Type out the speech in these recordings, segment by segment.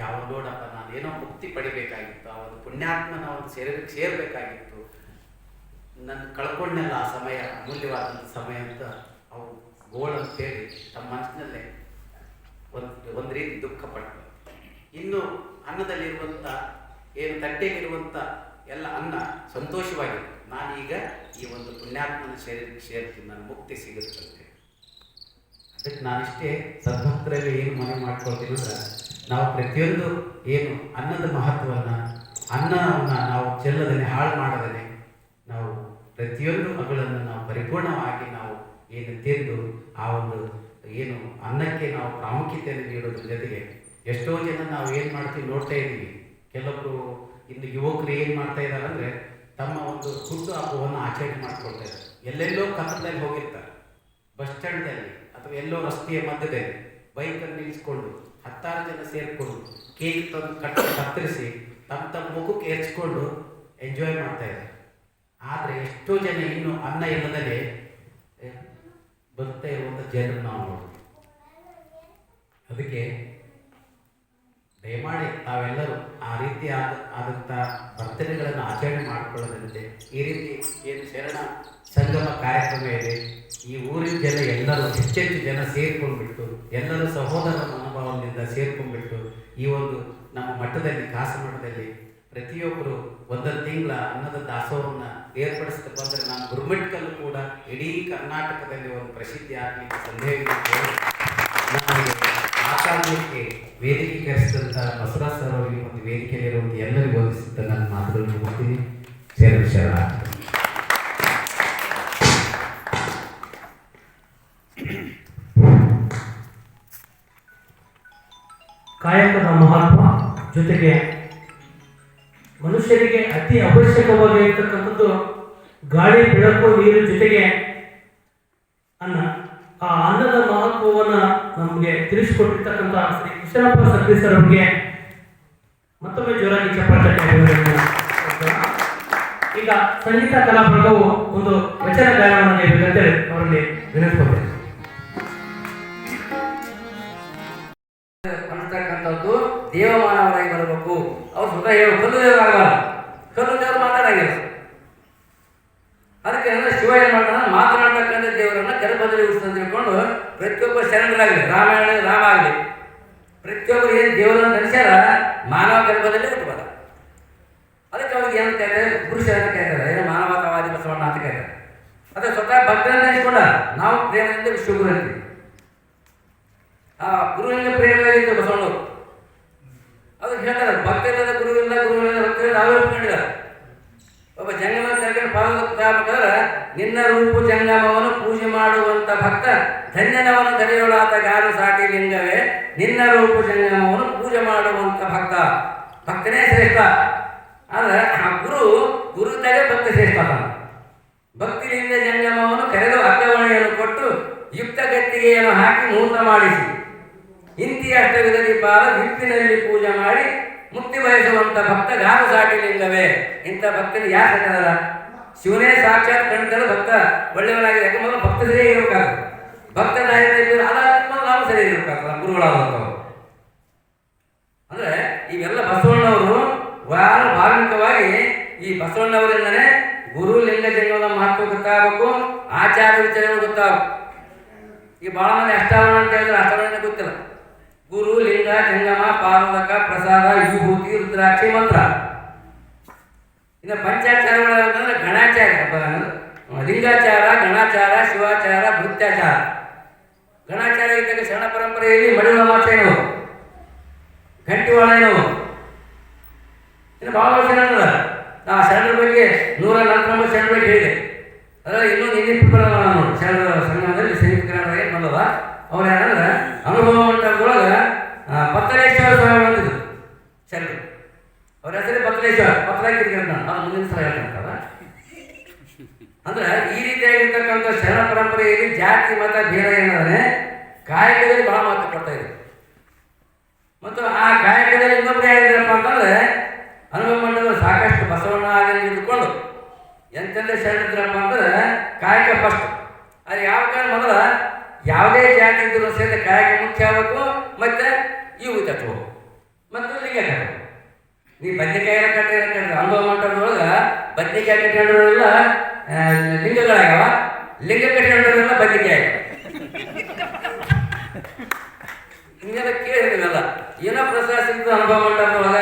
ಯಾವ ನೋಡಪ್ಪ ನಾನು ಏನೋ ಮುಕ್ತಿ ಪಡಿಬೇಕಾಗಿತ್ತು, ಆ ಒಂದು ಪುಣ್ಯಾತ್ಮನ ಒಂದು ಸೇರಿ, ಸೇರಬೇಕಾಗಿತ್ತು. ನನ್ನ ಕಳ್ಕೊಂಡೆಲ್ಲ ಆ ಸಮಯ ಅಮೂಲ್ಯವಾದಂಥ ಸಮಯ ಅಂತ ಅವು ಗೋಳು ಅಂತೇಳಿ ತಮ್ಮ ಮನಸ್ಸಿನಲ್ಲೇ ಒಂದು ಒಂದು ರೀತಿ ದುಃಖ ಪಟ್ಟರು ಇನ್ನು ಅನ್ನದಲ್ಲಿರುವಂಥ, ಏನು ತಟ್ಟೆಯಲ್ಲಿರುವಂಥ ಎಲ್ಲ ಅನ್ನ ಸಂತೋಷವಾಗಿದೆ ನಾನೀಗ ಈ ಒಂದು ಪುಣ್ಯಾತ್ಮನ ಶರೀರಕ್ಕೆ ಸೇರ್ತೀನಿ ನನ್ನ ಮುಕ್ತಿ ಸಿಗುತ್ತಂತೆ ಅದಕ್ಕೆ ನಾನಿಷ್ಟೇ ಸದ್ಭಕ್ತರಲ್ಲಿ ಏನು ಮನೆ ಮಾಡ್ಕೊಳ್ತೀನಿ ಅಂದ್ರೆ ನಾವು ಪ್ರತಿಯೊಂದು ಏನು ಅನ್ನದ ಮಹತ್ವವನ್ನು, ಅನ್ನವನ್ನು ನಾವು ಚೆಲ್ಲದನೆ ಹಾಳು ಮಾಡದನೆ ನಾವು ಪ್ರತಿಯೊಂದು ಮಗಳನ್ನು ನಾವು ಪರಿಪೂರ್ಣವಾಗಿ ನಾವು ಏನು ತಿಂದು ಆ ಒಂದು ಏನು ಅನ್ನಕ್ಕೆ ನಾವು ಪ್ರಾಮುಖ್ಯತೆಯನ್ನು ನೀಡೋದ್ರ ಜೊತೆಗೆ ಎಷ್ಟೋ ಜನ ನಾವು ಏನು ಮಾಡ್ತೀವಿ ನೋಡ್ತಾ ಇದ್ದೀವಿ. ಕೆಲವೊಬ್ಬರು ಇನ್ನು ಯುವಕರು ಏನು ಮಾಡ್ತಾ ಇದ್ದಾರೆ ಅಂದರೆ ತಮ್ಮ ಒಂದು ಹುಟ್ಟು ಹಬ್ಬವನ್ನು ಆಚರಣೆ ಮಾಡಿಕೊಳ್ತಾ ಇದ್ದಾರೆ ಎಲ್ಲೆಲ್ಲೋ ಕತ್ತಲಲ್ಲಿ ಹೋಗಿರ್ತಾರೆ. ಬಸ್ ಸ್ಟ್ಯಾಂಡ್ದಲ್ಲಿ ಅಥವಾ ಎಲ್ಲೋ ರಸ್ತೆಯ ಮಧ್ಯದಲ್ಲಿ ಬೈಕನ್ನು ನಿಲ್ಲಿಸ್ಕೊಂಡು ಹತ್ತಾರು ಜನ ಸೇರಿಕೊಂಡು ಕೇಕ್ ತಂದು ಕಟ್, ಕತ್ತರಿಸಿ ತಮ್ಮ ತಮ್ಮ ಮುಖಕ್ಕೆ ಹೆಚ್ಕೊಂಡು ಎಂಜಾಯ್ ಮಾಡ್ತಾ ಇದ್ದಾರೆ. ಆದರೆ ಎಷ್ಟೋ ಜನ ಇನ್ನು ಅನ್ನ ಇಲ್ಲದಲೇ ಬರ್ತಾ ಇರುವಂಥ ಜನರು ನಾವು ಅದಕ್ಕೆ ದಯಮಾಡಿ ತಾವೆಲ್ಲರೂ ಆ ರೀತಿ ಆದ ಆದಂಥ ಬರ್ತನೆಗಳನ್ನು ಆಚರಣೆ ಮಾಡಿಕೊಳ್ಳದಂತೆ ಈ ರೀತಿ ಏನು ಶರಣ ಸಂಗಮ ಕಾರ್ಯಕ್ರಮ ಇದೆ. ಈ ಊರಿನ ಜನ ಎಲ್ಲರೂ ಹೆಚ್ಚೆಚ್ಚು ಜನ ಸೇರ್ಕೊಂಡ್ಬಿಟ್ಟು, ಎಲ್ಲರೂ ಸಹೋದರ ಮನೋಭಾವದಿಂದ ಸೇರ್ಕೊಂಡ್ಬಿಟ್ಟು ಈ ಒಂದು ನಮ್ಮ ಮಠದಲ್ಲಿ ಕಾಸು ಮಠದಲ್ಲಿ ಪ್ರತಿಯೊಬ್ಬರು ಒಂದೊಂದು ತಿಂಗಳ ಅನ್ನದ ದಾಸೋಹವನ್ನು ಏರ್ಪಡಿಸ್ತಾ ಬಂದರೆ ನಾನು ಗುರುಮಠಕಲ್ಲೂ ಕೂಡ ಇಡೀ ಕರ್ನಾಟಕದಲ್ಲಿ ಒಂದು ಪ್ರಸಿದ್ಧಿ ಆಗಲಿ ಸಂದೇಹವಿದೆ. ನಮಗೆ ವೇದಿಕೆ ವೇದಿಕೀಕರಿಸಿದಂಥ ಬಸವರಾಜ್ ಸರ್ ಅವರಿಗೆ ಒಂದು ವೇದಿಕೆಯಲ್ಲಿರುವಂಥ ಎಲ್ಲರಿಗೂ ಬೋಧಿಸಿದ್ದ ನನ್ನ ಮಾತುಗಳನ್ನು ಕೊಡ್ತೀನಿ ಸೇರ ಶರಣ ಕಾಯಕದ ಮಹತ್ವ ಜೊತೆಗೆ ಮನುಷ್ಯರಿಗೆ ಅತಿ ಅವಶ್ಯಕವಾಗಿ ಇರ್ತಕ್ಕಂಥದ್ದು ಗಾಳಿ, ಬೆಳಕು, ನೀರು ಜೊತೆಗೆ ಅನ್ನ. ಆ ಅನ್ನದ ಮಹತ್ವವನ್ನ ನಮಗೆ ತಿಳಿಸಿಕೊಟ್ಟಿರ್ತಕ್ಕಂಥ ಶ್ರೀ ಕೃಷ್ಣಪ್ಪ ಸತ್ಯ ಸರ್ ಅವರಿಗೆ ಮತ್ತೊಮ್ಮೆ ಜೋರಾಗಿ ಚಪ್ಪಾಳೆ ಈಗ ಸಂಗೀತ ಕಲಾ ಬಳಗವು ಒಂದು ವಚನ ಗಾಯನವನ್ನು ನೀಡಬೇಕಂತೇಳಿ ಅವರಲ್ಲಿ ವಿನಂತಿಸ್ಕೊಳ್ತೇನೆ. ಅನ್ನತಕ್ಕಂಥದ್ದು ದೇವಮಾನವರಾಗಿ ಬರಬೇಕು. ಅವ್ರು ಸ್ವತಃ ಹೇಳು ಕಲ್ಲು ದೇವರು ಆಗಲ್ಲ ಕಲ್ಲು ದೇವರು ಮಾತಾಡಾಗಿಲ್ಲ. ಅದಕ್ಕೆ ಶಿವ ಏನ್ ಮಾಡ್ತಾನೆ? ಮಾತನಾಡ್ತಕ್ಕಂಥ ದೇವರನ್ನ ಗರ್ಭದಲ್ಲಿ ಉಳಿಸ್ತಂತ ತಿಳ್ಕೊಂಡು ಪ್ರತಿಯೊಬ್ಬ ಶರಣರಾಗಲಿ ರಾಮಾಯಣ ರಾಮ ಆಗಲಿ. ಪ್ರತಿಯೊಬ್ಬರು ಏನು ದೇವರನ್ನು ನೆನೆಸ್ಯಾರ ಮಾನವ ಗರ್ಭದಲ್ಲಿ ಹುಟ್ಟುಬಾರ ಅದಕ್ಕೆ ಅವ್ರಿಗೆ ಏನು ಕೇಳ್ತಾರೆ? ಪುರುಷ ಅಂತ ಕೇಳ್ತಾರೆ. ಏನು ಮಾನವತಾವಾದಿ ಬಸವಣ್ಣ ಅಂತ ಕೇಳ್ತಾರೆ. ಅದೇ ಸ್ವತಃ ಭಕ್ತರನ್ನ ನೆನೆಸ್ಕೊಂಡ ನಾವು ಪ್ರೇಮದಿಂದ ವಿಶ್ವಗುರು ಅಂತೀವಿ. ಆ ಗುರುವಿನ ಪ್ರೇಮದಿಂದ ಬಸವಣ್ಣ ಅದಕ್ಕೆ ಹೇಳ್ತಾರೆ, ಭಕ್ತ ಇಲ್ಲದ ಗುರುವಿಲ್ಲ ಗುರುವಿಲ್ಲ ಭಕ್ತ ನಾವೇ ಒಪ್ಕೊಂಡಿದ್ದಾರೆ. ಒಬ್ಬ ಕರ್ಕೊಂಡು ಪಾದದ ಕುತಾಬೇಕಾದ್ರೆ ನಿನ್ನ ರೂಪು ಜಂಗಮವನ್ನು ಪೂಜೆ ಮಾಡುವಂತ ಭಕ್ತ ಧನ್ಯನವನು ಧರೆಯೊಳಾತ ಗಾರು ಸಾಟಿ ಲಿಂಗವೇ ನಿನ್ನ ರೂಪು ಜಂಗಮವನ್ನು ಪೂಜೆ ಮಾಡುವಂತ ಭಕ್ತ. ಭಕ್ತನೇ ಶ್ರೇಷ್ಠ. ಆದರೆ ಆ ಗುರು ಗುರುತಾಗೆ ಭಕ್ತ ಶ್ರೇಷ್ಠ. ಭಕ್ತಿಯಿಂದ ಜಂಗಮವನ್ನು ಕರೆದು ಅಗ್ಗವಣೆಯನ್ನು ಕೊಟ್ಟು ಯುಕ್ತ ಗತ್ತಿಗೆಯನ್ನು ಹಾಕಿ ಮುಹೂರ್ತ ಮಾಡಿಸಿ. ಇಂತಿ ಅಷ್ಟವಿಧ ದೀಪಾಲ ಹಿಪ್ಪಿನಲ್ಲಿ ಪೂಜೆ ಮಾಡಿ ಮುಕ್ತಿ ಬಯಸುವಂತ ಭಕ್ತ ಗಾರು ಸಾಟಿ ಲಿಂಗವೇ. ಇಂಥ ಭಕ್ತರು ಯಾರು ಸಾಕಿದಾರ ಶಿವನೇ ಸಾಕ್ಷಾತ್ ಕಂಡ ಭಕ್ತ, ಒಳ್ಳೆಯವನಾಗಿದೆ. ಯಾಕೆ ಮೊದಲು ಭಕ್ತ ಸರಿಯಾಗಿ ಇರಬೇಕಾಗುತ್ತೆ ಭಕ್ತ ನಾಯಕರು ಅದಾದ್ಮೇಲೆ ನಾವು ಸರಿಯಾಗಿ ಇರಬೇಕಾಗ್ತದೆ ಗುರುಗಳಾದಂಥವ್ರು. ಅಂದ್ರೆ ಇವೆಲ್ಲ ಬಸವಣ್ಣವರು ವಾರ ಭಾವಿಕವಾಗಿ ಈ ಬಸವಣ್ಣವರಿಂದನೇ ಗುರು ಲಿಂಗ ಜಂಗಮದ ಮಹತ್ವ ಗೊತ್ತಾಗಬೇಕು, ಆಚಾರ ವಿಚಾರಗಳು ಗೊತ್ತಾಗಬೇಕು. ಈ ಭಾಳ ಮಂದಿ ಅಷ್ಟಾವರಣ ಅಂತ ಹೇಳಿದ್ರೆ ಅಷ್ಟಾವರಣ ಗೊತ್ತಿಲ್ಲ. ಗುರು, ಲಿಂಗ, ಜಂಗಮ ಪಾರ್ವದಕ ಪ್ರಸಾದ, ವಿಭೂತಿ, ರುದ್ರಾಕ್ಷಿ, ಮಂತ್ರ. ಇನ್ನು ಪಂಚಾಚಾರಗಳು ಅಂತಂದ್ರೆ ಗಣಾಚಾರ ಲಿಂಗಾಚಾರ, ಗಣಾಚಾರ, ಶಿವಾಚಾರ, ಭೃತ್ಯಾಚಾರ. ಗಣಾಚಾರ ಇದ್ದಾಗ ಶರಣ ಪರಂಪರೆಯಲ್ಲಿ ಮಡಿಯುವ ಮಾತೇನು ಗಂಟಿವಾಳ ಏನು? ಇನ್ನು ಶರಣರ ಆ ಶರಣರ ಬಗ್ಗೆ ನೂರ ನಾಲ್ಕೊಂಬತ್ತು ಶರಣ ಬಗ್ಗೆ ಹೇಳಿದೆ. ಅದರಲ್ಲಿ ಇನ್ನೊಂದು ಇನ್ನಿಪ್ಪು ಬರಲ್ಲ ನೋಡಿ. ಶರಣರ ಸಂಗಮದಲ್ಲಿ ಸಂಯುಕ್ತ ಕನ್ನಡ ಏನು ಬಂದದ ಅವ್ರು ಯಾರಂದ್ರೆ, ಅನುಭವ ಮಂಟಪದೊಳಗೆ ಪತ್ತನೇಶ್ವರ ಸ್ವಾಮಿ ಬಂದಿದ್ರು. ಶರಣರು. ಅವ್ರ ಹೆಸರೇ ಪತ್ತಲೇಶ್ವರ ಪತ್ತಲಾಕಿರಿ ಅಂತ ನಾನು ಮುಂದಿನ ಸಲ ಹೇಳ್ತಾರ ಅಂದ್ರೆ ಈ ರೀತಿಯಾಗಿರ್ತಕ್ಕಂಥ ಶರಣ ಪರಂಪರೆಯಲ್ಲಿ ಜಾತಿ, ಮತ, ಭೇದ ಏನಂದ್ರೆ ಕಾಯಕದಲ್ಲಿ ಬಹಳ ಮಹತ್ವ ಕೊಡ್ತಾ ಇದೆ. ಮತ್ತು ಆ ಕಾಯಕದಲ್ಲಿ ಇನ್ನೊಬ್ರು ಹೇಳಿದ್ರಪ್ಪ ಅಂತಂದ್ರೆ ಅನುಭವ ಮಂಡಲ ಸಾಕಷ್ಟು ಬಸವಣ್ಣ ಆಗಲಿ ಇದ್ಕೊಂಡು ಎಂತೆಲ್ಲ ಶರಣಿದ್ರಪ್ಪ ಅಂದ್ರೆ ಕಾಯಕ ಫಸ್ಟ್ ಅದು ಯಾವ ಕಾರಣ ಮೊದಲ ಯಾವುದೇ ಜಾತಿ ಇದ್ರೂ ಸಹಿತ ಕಾಯಕ ಮುಖ್ಯ ಆಗಬೇಕು, ಮತ್ತೆ ಲಿಂಗ ಕಟ್ಟಬೇಕು ನೀ ಬದ್ನಿಕಾಯಿ ಎಲ್ಲ ಕಟ್ಟಿ ಕಟ್ಟಿ ಅನುಭವ ಮಾಡೋದ್ರೊಳಗೆ ಬದ್ನಿಕಾಯಿ ಕಟ್ಕೊಂಡ್ರೆಲ್ಲ ಲಿಂಗಗಳಾಗ್ಯಾವ. ಲಿಂಗ ಕಟ್ಕೊಂಡ್ರೆಲ್ಲ ಬದ್ನೆಕಾಯಿ. ಹಿಂಗೆಲ್ಲ ಕೇಳಿದ್ರಲ್ಲ ಏನೋ ಪ್ರಸಾದ ಸಿಗ್ತದೆ ಅನುಭವ ಮಾಡೋದ್ರೊಳಗ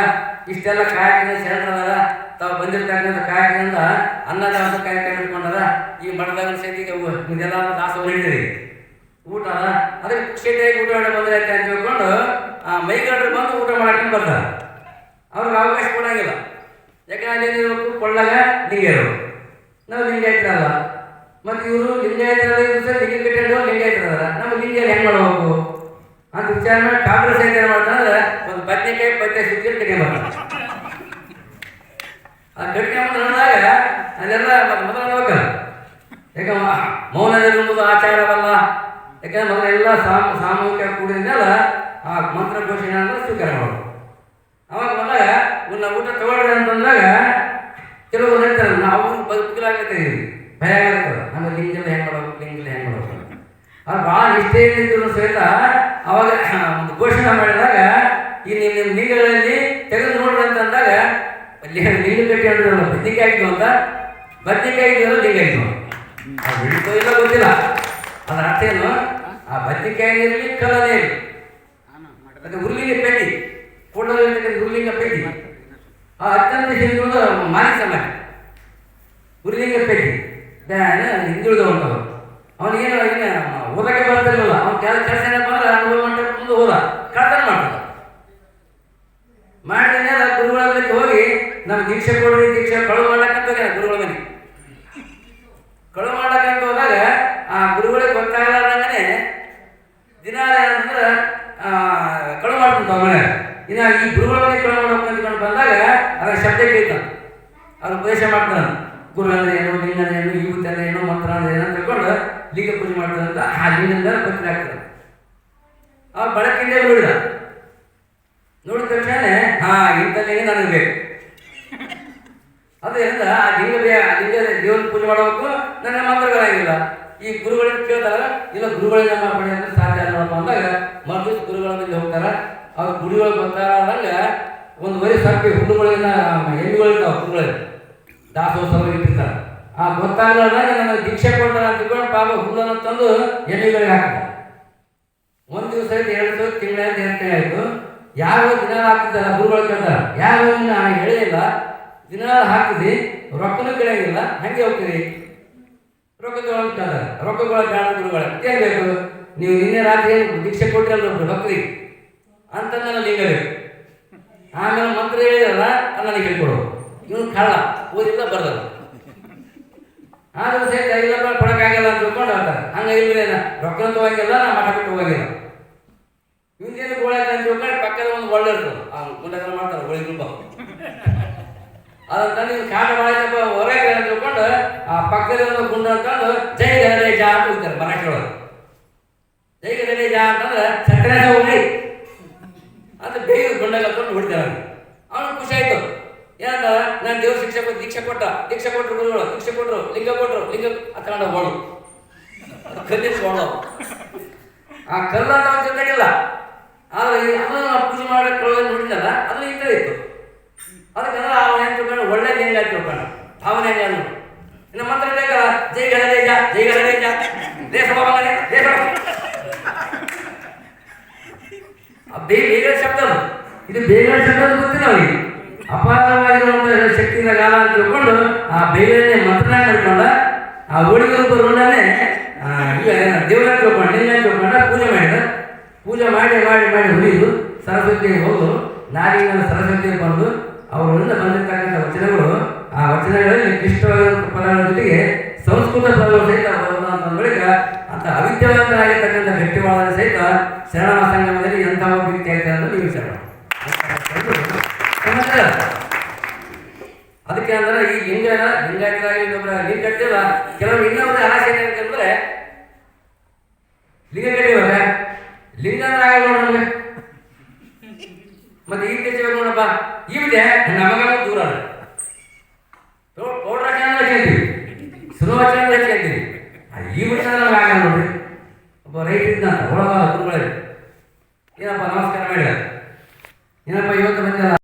ಇಷ್ಟೆಲ್ಲ ಕಾಯಕಿನ ಶರಣರದಾರ ತಾವು ಬಂದಿರ್ತಕ್ಕಂಥ ಕಾಯಕದಿಂದ ಅನ್ನದಾಸ ಕಾರ್ಯಕ್ರಮ ಇಟ್ಕೊಂಡಾರ ಈ ಮಠದಾಗ ಸೈತಿಗೆ ಇದೆಲ್ಲ ದಾಸ ಹಿಡಿದಿರಿ ಊಟ ಅದ ಅದಕ್ಕೆ ಖುಷಿಯಾಗಿ ಊಟ ಮಾಡಿ ಬಂದ್ರೆ ಅಂತ ಹೇಳ್ಕೊಂಡು ಆ ಮೈಗಂಡ್ರು ಬಂದು ಊಟ ಮಾಡ್ಕೊಂಡು ಬರ್ತಾರೆ. ಅವ್ರಿಗೆ ಅವಕಾಶ ಕೊಡಂಗಿಲ್ಲ. ಯಾಕಂದ್ರೆ ಅಲ್ಲಿ ಏನಿರಬೇಕು ಕೊಳ್ಳಾಗ, ಲಿಂಗ ಇರೋರು ನಾವು ಲಿಂಗಾಯತರಲ್ಲ ಮತ್ತು ಇವರು ಲಿಂಗಾಯತರ ಸಹ ಲಿಂಗ ಕಟ್ಟಿದ್ರು ಲಿಂಗಾಯತರಲ್ಲ ನಮ್ಮ ಲಿಂಗ ಹೆಂಗೆ ಮಾಡಬೇಕು? ಅಂತ ವಿಚಾರ ಮಾಡಿ ಕಾಂಗ್ರೆಸ್ ಏನು ಮಾಡ್ತಾರೆ ಒಂದು ಬದನೆಕಾಯಿ ಬತ್ತೆ ಸುತ್ತಿ ಕಡಿಮೆ ಮಾಡ್ತಾರೆ. ಆ ಕಡಿಮೆ ಮಾಡಿದಾಗ ಅದೆಲ್ಲ ಮತ್ತೆ ಮೊದಲು ನೋಡ್ಬೇಕಲ್ಲ ಯಾಕೆ ಮೌನದಲ್ಲಿರುವುದು ಆಚಾರವಲ್ಲ. ಯಾಕಂದ್ರೆ ಮೊದಲೆಲ್ಲ ಸಾಮ ಸಾಮೂಹಿಕ ಕೂಡಿದ್ಮೇಲೆ ಆ ಮಂತ್ರ ಘೋಷಣೆ ಅಂದ್ರೆ ಸ್ವೀಕಾರ ಮಾಡೋದು ಅವಾಗ ಬಂದಾಗ ಇವ್ನ ಊಟ ತಗೊಳ್ರಿ ಅಂತಂದಾಗ ಕೆಲವರು ಹೇಳ್ತಾರೆ ನಾವು ಬದುಕಲಾಗತ್ತೀವಿ ಭಯ ಆಗುತ್ತೆ ನಮ್ಮ ಲಿಂಗಲ್ಲ ಹೆಂಗೆ ಮಾಡೋದು ಲಿಂಗಲ್ಲ ಹೆಂಗೆ ಮಾಡೋದು ಅವ್ರು ಭಾಳ ನಿಷ್ಠೆ ಸಹಿತ ಅವಾಗ ಒಂದು ಘೋಷಣೆ ಮಾಡಿದಾಗ ಈ ನಿಮ್ಮ ನಿಮ್ಮ ಲಿಂಗಗಳಲ್ಲಿ ತೆಗೆದು ನೋಡ್ರಿ ಅಂತ ಅಂದಾಗ ಅಲ್ಲಿ ಲಿಂಗ ಕಟ್ಟಿ ಅಂದ್ರಲ್ಲ ಬದ್ನಿಕಾಯಿ ಆಯಿತು ಅಂತ ಬದ್ನಿಕಾಯಿ ಇದ್ರು ಲಿಂಗ ಆಗಿದ್ವು ಅದು ಬಿಡ್ತೋ ಇಲ್ಲ ಗೊತ್ತಿಲ್ಲ. ಅದರ ಅರ್ಥ ಏನು? ಆ ಬದ್ನಿಕಾಯಿ ಇರಲಿ ಕಲ್ಲನೇ ಇರಲಿ ಅದು ಉರುಲಿಂಗ ಪೆಟ್ಟಿ. ಕೂಡಲಿರ್ತಕ್ಕಂಥ ಗುರುಲಿಂಗ ಪೆಟ್ಟಿ ಆ ಅತ್ಯಂತ ಹಿಂದುಳಿದ ಮಾನಸ ಸಮಾಜ ಉರುಲಿಂಗ ಪೆಟ್ಟಿ ಹಿಂದುಳಿದವಂತ ಅವನಿಗೇನು ಏನು ಓದಕ್ಕೆ ಬರ್ತಿರ್ಲಿಲ್ಲ ಅವ್ನ ಕೆಲ ಕೆಲಸ ಏನಪ್ಪ ಅಂದ್ರೆ ಅನುಭವ ಮಂಟಪ ಮುಂದೆ ಹೋದ. ಕಳ್ತನ ಮಾಡ್ತಾನೆ. ಮಾಡಿದ ಗುರುಗಳ ಮನೆಗೆ ಹೋಗಿ ನಮ್ಮ ದೀಕ್ಷೆ ಕೊಡ್ರಿ, ದೀಕ್ಷೆ ಕಳು ಮಾಡ್ಲಕ್ಕಂತ ಗುರುಗಳ ಮನೆ ಕಳು ಮಾಡ್ಲಕ್ಕಂತ ಹೋದಾಗ ಆ ಗುರುಗಳಿಗೆ ಗೊತ್ತಾಗಲಾರ್ದಂಗನೆ ದಿನ ಏನಂದ್ರೆ ಕಳು ಮಾಡ್ತಂತ ಮನೆ ಇನ್ನು ಈ ಗುರುಗಳನ್ನೇ ಅಂತ ಮಾಡ್ಬೇಕು ಬಂದಾಗ ಅದರ ಶಬ್ದ ಕೇಳ್ತಾನ. ಅವ್ರು ಉಪದೇಶ ಮಾಡ್ತಾನ. ಗುರು ಅಂದ್ರೆ ಏನು ನೀನಂದ್ರೆ ಏನು ಈ ಅಂದ್ರೆ ಏನು ಮಂತ್ರ ಅಂದ್ರೆ ಏನು ತಿಳ್ಕೊಂಡು ಲಿಂಗ ಪೂಜೆ ಮಾಡ್ತಾರೆ ಅಂತ ಆ ಲಿಂಗದಿಂದ ಪತ್ರ ಆಗ್ತದೆ ಆ ಬಳಕೆಯಿಂದ ನೋಡಿದ. ನೋಡಿದ ತಕ್ಷಣ ಹಾ ಇಂಥ ನನಗೆ ಬೇಕು. ಅದರಿಂದ ಆ ಲಿಂಗ ಲಿಂಗ ದೇವರ ಪೂಜೆ ಮಾಡಬೇಕು. ನನ್ನ ಮಂತ್ರಗಳಾಗಿಲ್ಲ. ಈ ಗುರುಗಳನ್ನ ಕೇಳ್ತಾರ, ಇಲ್ಲ ಗುರುಗಳನ್ನ ಮಾಡ್ಬೇಡಿ ಅಂದ್ರೆ ಸಾಧ್ಯ ಅಂದಾಗ ಮರದ ಗುರುಗಳ ಮೇಲೆ ಹೋಗ್ತಾರ. ಅವ್ರ ಬಂದಾರ ಅಂದಾಗ ಒಂದು ವರಿ ಸಾಕಿ ಹುಣ್ಣುಗಳನ್ನ ಹೆಣ್ಣುಗಳಿಂದ ಹುಡುಗಳಿಗೆ ದಾಸೋತ್ಸವ ಇಟ್ಟಿರ್ತಾರೆ. ಆ ಗೊತ್ತಾಗಲ್ಲ ನನ್ನ ದೀಕ್ಷೆ ಕೊಡ್ತಾರೆ ಅಂತ ತಿಳ್ಕೊಂಡು ಪಾಪ ಹುಲ್ಲನ್ನು ತಂದು ಎಣ್ಣೆಗಳಿಗೆ ಹಾಕ್ತಾರೆ ಒಂದು ದಿವಸ ಆಯ್ತು, ಎರಡು ದಿವಸ ತಿಂಗಳ ಅಂತ ಆಯಿತು. ಯಾವ ದಿನ ಹಾಕ್ತಿದ್ದಲ್ಲ ಗುರುಗಳು ಕೇಳ್ತಾರೆ. ಯಾವ ನಾನು ಹೇಳಿಲ್ಲ ದಿನ ಹಾಕಿದಿ ರೊಕ್ಕನೂ ಕೇಳಿಲ್ಲ ಹಂಗೆ ಹೋಗ್ತೀರಿ. ರೊಕ್ಕ ತಗೊಳ್ತಾರೆ ರೊಕ್ಕಗಳ ಕಾರಣ ಗುರುಗಳ. ಏನು ಬೇಕು? ನೀವು ನಿನ್ನೆ ರಾತ್ರಿ ದೀಕ್ಷೆ ಕೊಟ್ಟಿರಲ್ಲ ಭಕ್ತರಿಗೆ ಅಂತ ನನ್ನ ಲಿಂಗ ಬೇಕು ಆಮೇಲೆ ಮಂತ್ರ ಹೇಳಿದ್ರಲ್ಲ ನನಗೆ ಹೇಳ್ಕೊಡು ಇವನು ಕಳ್ಳ ಓದಿಲ್ಲ ಬರ್ದಲ್ಲ ಆದ್ರೂ ಸಹಿತ ಇಲ್ಲಪ್ಪ, ಕೊಡೋಕ್ಕಾಗಲ್ಲ ಅಂತ ತಿಳ್ಕೊಂಡು ಅಂತ ಹಂಗ ಇಲ್ಲ ರೊಕ್ಕ ಹೋಗಿಲ್ಲ ನಾ ಮಠ ಬಿಟ್ಟು ಹೋಗಿಲ್ಲ ಇವಂದೇನು ಗೋಳಾಯ್ತು ಅಂತ ತಿಳ್ಕೊಂಡು ಪಕ್ಕದ ಒಂದು ಒಳ್ಳೆ ಇರ್ತದೆ. ಆ ಗುಂಡಗಳ ಮಾಡ್ತಾರೆ ಗೋಳಿ ತುಂಬ ಅದನ್ನ ನೀವು ಕಾಟ ಮಾಡಿದ ಹೊರಗೆ ಅಂತ ತಿಳ್ಕೊಂಡು, ಆ ಪಕ್ಕದ ಒಂದು ಗುಂಡ ಅಂತಂದು, ಜೈ ಗಣೇಶ ಅಂತ ಹೋಗ್ತಾರೆ ಮರಾಠಿ ಒಳಗೆ ಜೈ ಗಣೇಶ ಅಂತಂದ್ರೆ ಸಕ್ಕರೆ ಹೋಗಿ ಅಂತ ತಂದು ಹೊಡಿತಾರೆ ಅವನು ಖುಷಿ ಆಯ್ತು. ಏನಂತ ನಾನು ದೇವ್ರ ಶಿಕ್ಷೆ ಕೊಟ್ಟು ದೀಕ್ಷೆ ಕೊಟ್ಟ. ದೀಕ್ಷೆ ಕೊಟ್ಟರು ಗುರುಗಳು. ದೀಕ್ಷೆ ಕೊಟ್ಟರು ಲಿಂಗ ಕೊಟ್ಟರು ಲಿಂಗ ಹತ್ಕೊಂಡ ಓಡು. ಕಲ್ಲಿಸ್ಕೊಂಡು ಆ ಕಲ್ಲ ಅವನ ಜೊತೆಗಿಲ್ಲ. ಆದ್ರೆ ಅದನ್ನ ನಾವು ಪೂಜೆ ಮಾಡಕ್ಕೆ ಕಳ್ಳ ಹೊಡಿದಲ್ಲ ಅದನ್ನು ಈ ಇತ್ತು. ಅದಕ್ಕೆ ಅವ ಏನು ತಿಳ್ಕೊಂಡು? ಒಳ್ಳೆ ಲಿಂಗ ತಿಳ್ಕೊಂಡು? ಭಾವನೆ ಹೆಂಗ ಇನ್ನು ಮಂತ್ರ ಬೇಕಲ್ಲ, ಜೈ ಗಣೇಶ ಜೈ ಗಣೇಶ ದೇಶ ದೇಶ ಆ ಬೇ- ಬೇಗ ಶಬ್ದ. ಇದು ಬೇಗ ಶಬ್ದ ಗೊತ್ತಿಲ್ಲ ಅವರಿಗೆ ಅಪಾರವಾಗಿರುವಂತಹ ಶಕ್ತಿಯಿಂದ ಕಾಲ ಅಂತ ತಿಳ್ಕೊಂಡು ಆ ಬೇಗನೆ ಮಂತ್ರನ ಮಾಡ್ಕೊಂಡ ಆ ಹುಡುಗರು ಅಂತ ಈಗ ದೇವರ ತಿಳ್ಕೊಂಡು, ನಿನ್ನೆ ತಿಳ್ಕೊಂಡ ಪೂಜೆ ಮಾಡಿದ. ಪೂಜೆ ಮಾಡಿ ಮಾಡಿ ಮಾಡಿ ಹುರಿದು ಸರಸ್ವತಿಗೆ ಹೋದು, ನಾರಿನ ಸರಸ್ವತಿಗೆ ಬಂದು ಅವರಿಂದ ಬಂದಿರ್ತಕ್ಕಂಥ ವಚನಗಳು, ಆ ವಚನಗಳಲ್ಲಿ ಕ್ಲಿಷ್ಟವಾದಂಥ ಪದಗಳ ಜೊತೆಗೆ ಸಂಸ್ಕೃತ ಪದಗಳು ಸಹಿತ ಬರುವಂತ ಬಳಿಕ ಅಂತ ಅವಿದ್ಯಾವಂತರಾಗಿರ್ತಕ್ಕಂಥ ವ್ಯಕ್ತಿವಾದ ಸಹಿತ ಶರಣ ಸಂಗಮದಲ್ಲಿ ಎಂಥ ಒಬ್ಬ ವ್ಯಕ್ತಿ ಆಗ್ತಾರೆ ಅಂತ ನೀವು ವಿಚಾರ ಮಾಡಿ. ಸಮಾಚಾರ. ಅದಕ್ಕೆ ಅಂದ್ರೆ ಲಿಂಗನ ಲಿಂಗಾಯತರಾಗಿ ಇನ್ನೊಬ್ಬರ ಲಿಂಗ ಕಟ್ಟಿಲ್ಲ ಕೆಲವರು ಇನ್ನೊಂದು ಆಸೆ ಏನಂತಂದ್ರೆ ಲಿಂಗ ಕಟ್ಟಿವಾಗ ಲಿಂಗ ಅಂದ್ರೆ ಆಗಲ್ಲ ನೋಡ್ರಿ ಮತ್ತೆ ಈ ಕೆಚ್ಚ ನೋಡಪ್ಪ. ಈ ವಿದ್ಯೆ ನಮಗ ದೂರ ಅದ. ಪೌಡ್ರ ಈ ವರ್ಷ ಆಗಲ್ಲ ನೋಡ್ರಿ. ಒಬ್ಬ ರೈತರಿಂದ ಒಳಗ ಏನಪ್ಪ, ನಮಸ್ಕಾರ ಮಾಡಿದ? ಏನಪ್ಪ, ಇವತ್ತು ಬಂದಿಲ್ಲ